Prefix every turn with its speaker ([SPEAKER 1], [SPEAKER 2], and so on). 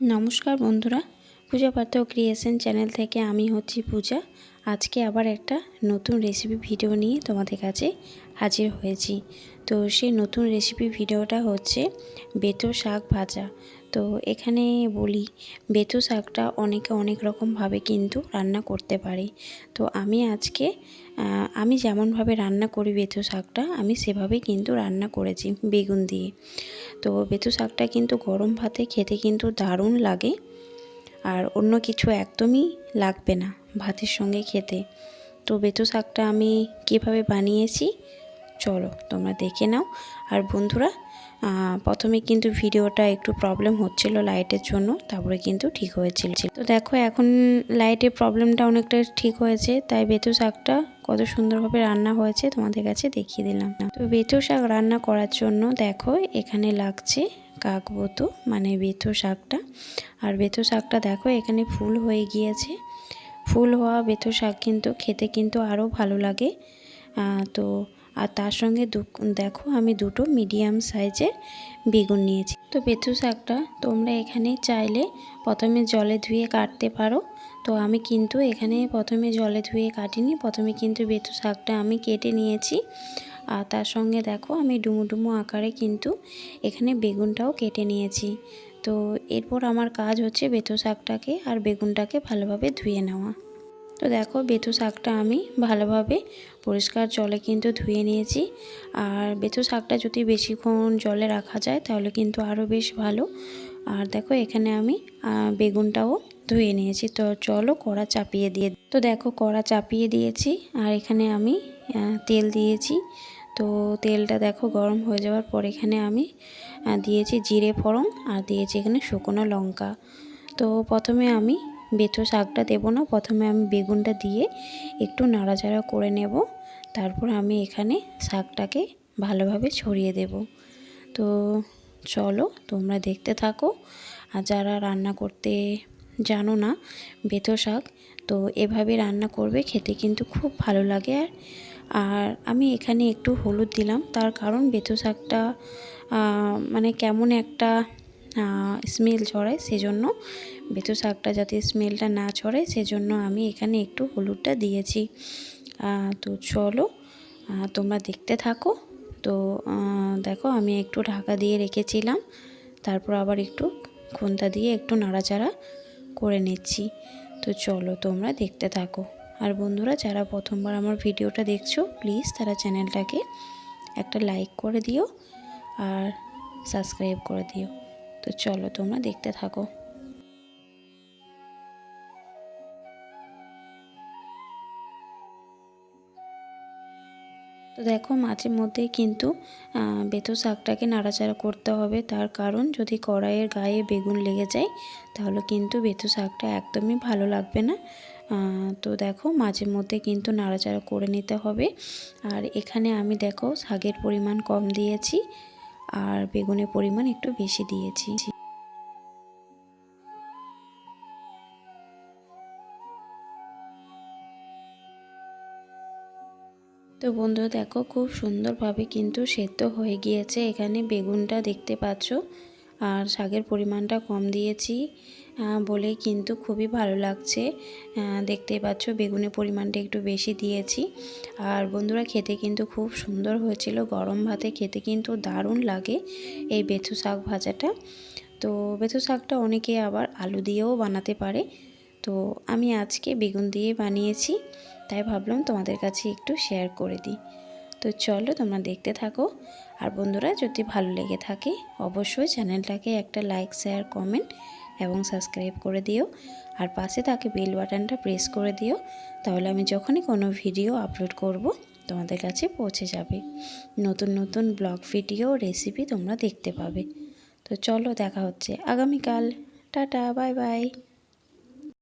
[SPEAKER 1] নমস্কার বন্ধুরা, পূজা পাত্র ক্রিয়েশন চ্যানেল থেকে আমি হচ্ছি পূজা। আজকে আবার একটা নতুন রেসিপি ভিডিও নিয়ে তোমাদের কাছে হাজির হয়েছি। তো সেই নতুন রেসিপি ভিডিওটা হচ্ছে বেতো শাক ভাজা। তো এখানে বলি, বেতো শাকটা অনেকে অনেক রকমভাবে কিন্তু রান্না করতে পারে। তো আমি আজকে আমি যেমনভাবে রান্না করি বেতো শাকটা, আমি সেভাবেই কিন্তু রান্না করেছি বেগুন দিয়ে। তো বেতু শাকটা কিন্তু গরম ভাতে খেতে কিন্তু দারুণ লাগে। আর অন্য কিছু একদমই লাগবে না ভাতের সঙ্গে খেতে। তো বেতু শাকটা আমি কীভাবে বানিয়েছি? চলো, তোমরা দেখে নাও। আর বন্ধুরা প্রথমে কিন্তু ভিডিওটা একটু প্রবলেম হচ্ছিল লাইটের জন্য, তারপরে কিন্তু ঠিক হয়েছিল। তো দেখো, এখন লাইটের প্রবলেমটা অনেকটা ঠিক হয়েছে, তাই বেতু শাকটা কত সুন্দরভাবে রান্না হয়েছে তোমাদের কাছে দেখিয়ে দিলাম। তো বেতু শাক রান্না করার জন্য দেখো, এখানে লাগছে কাকবতু মানে বেতু শাকটা। আর বেতু শাকটা দেখো, এখানে ফুল হয়ে গিয়েছে। ফুল হওয়া বেতু শাক কিন্তু খেতে কিন্তু আরও ভালো লাগে। তো আর তার সঙ্গে দেখো আমি দুটো মিডিয়াম সাইজের বেগুন নিয়েছি। তো বেথু শাকটা তোমরা এখানে চাইলে প্রথমে জলে ধুয়ে কাটতে পারো। তো আমি কিন্তু এখানে প্রথমে জলে ধুয়ে কাটিনি, প্রথমে কিন্তু বেথু শাকটা আমি কেটে নিয়েছি। আর তার সঙ্গে দেখো আমি ডুমু ডুমু আকারে কিন্তু এখানে বেগুনটাও কেটে নিয়েছি। তো এরপর আমার কাজ হচ্ছে বেথু শাকটাকে আর বেগুনটাকে ভালোভাবে ধুয়ে নেওয়া। তো দেখো বেথু শাকটা আমি ভালোভাবে পরিষ্কার জলে কিন্তু ধুয়ে নিয়েছি। আর বেথু শাকটা যদি বেশিক্ষণ জলে রাখা যায় তাহলে কিন্তু আরও বেশ ভালো। আর দেখো এখানে আমি বেগুনটাও ধুয়ে নিয়েছি। তো চলো কড়া চাপিয়ে দিয়ে তো দেখো কড়া চাপিয়ে দিয়েছি আর এখানে আমি তেল দিয়েছি। তো তেলটা দেখো গরম হয়ে যাওয়ার পর এখানে আমি দিয়েছি জিরে ফোড়ন আর দিয়েছি এখানে শুকনো লঙ্কা। তো প্রথমে আমি বেথো শাকটা দেবো না। প্রথমে আমি বেগুনটা দিয়ে একটু নাড়াচাড়া করে নেব। তারপর আমি এখানে শাকটাকে ভালোভাবে ছড়িয়ে দেব। তো চলো, তোমরা দেখতে থাকো। আর যারা রান্না করতে জানো না বেথো শাক, তো এভাবে রান্না করবে, খেতে কিন্তু খুব ভালো লাগে। আর আর আমি এখানে একটু হলুদ দিলাম। তার কারণ বেথো শাকটা মানে কেমন একটা স্মেল ছড়ায়, সেজন্য বেথু শাকটা যাতে স্মেলটা না ছড়ে সেজন্য আমি এখানে একটু হলুদটা দিয়েছি। তো চলো তোমরা দেখতে থাকো। তো দেখো আমি একটু ঢাকা দিয়ে রেখেছিলাম, তারপর আবার একটু খুন্তা দিয়ে একটু নাড়াচাড়া করে নিচ্ছি। তো চলো, তোমরা দেখতে থাকো। আর বন্ধুরা, যারা প্রথমবার আমার ভিডিওটা দেখছ প্লিজ তারা চ্যানেলটাকে একটা লাইক করে দিও আর সাবস্ক্রাইব করে দিও। তো চলো, তোমরা দেখতে থাকো। তো দেখো মাঝে মধ্যেই কিন্তু বেতো শাকটাকে নাড়াচাড়া করতে হবে। তার কারণ যদি কড়াইয়ের গায়ে বেগুন লেগে যায়, তাহলে কিন্তু বেতো শাকটা একদমই ভালো লাগবে না। তো দেখো মাঝে মধ্যে কিন্তু নাড়াচাড়া করে নিতে হবে। আর এখানে আমি দেখো শাকের পরিমাণ কম দিয়েছি, আর বেগুনের পরিমাণ একটু বেশি দিয়েছি। তো বন্ধু দেখো, খুব সুন্দরভাবে কিন্তু সেদ্ধ হয়ে গিয়েছে। এখানে বেগুনটা দেখতে পাচ্ছ, আর শাকের পরিমাণটা কম দিয়েছি বলেই কিন্তু খুবই ভালো লাগছে। দেখতে পাচ্ছ, বেগুনের পরিমাণটা একটু বেশি দিয়েছি। আর বন্ধুরা খেতে কিন্তু খুব সুন্দর হয়েছিল, গরম ভাতে খেতে কিন্তু দারুণ লাগে এই বেথু শাক ভাজাটা। তো বেথু শাকটা অনেকে আবার আলু দিয়েও বানাতে পারে। তো আমি আজকে বেগুন দিয়ে বানিয়েছি। তাই ভাবলাম তোমাদের কাছে একটু শেয়ার করে দিই। তো চলো তোমরা দেখতে থাকো। আর বন্ধুরা, যদি ভালো লেগে থাকে, অবশ্যই চ্যানেলটাকে একটা লাইক শেয়ার কমেন্ট এবং সাবস্ক্রাইব করে দিও। আর পাশে তাকে বেল বাটনটা প্রেস করে দিও। তাহলে আমি যখনই কোনো ভিডিও আপলোড করব, তোমাদের কাছে পৌঁছে যাবে। নতুন নতুন ব্লগ ভিডিও রেসিপি তোমরা দেখতে পাবে। তো চলো দেখা হচ্ছে আগামীকাল। Tata bye bye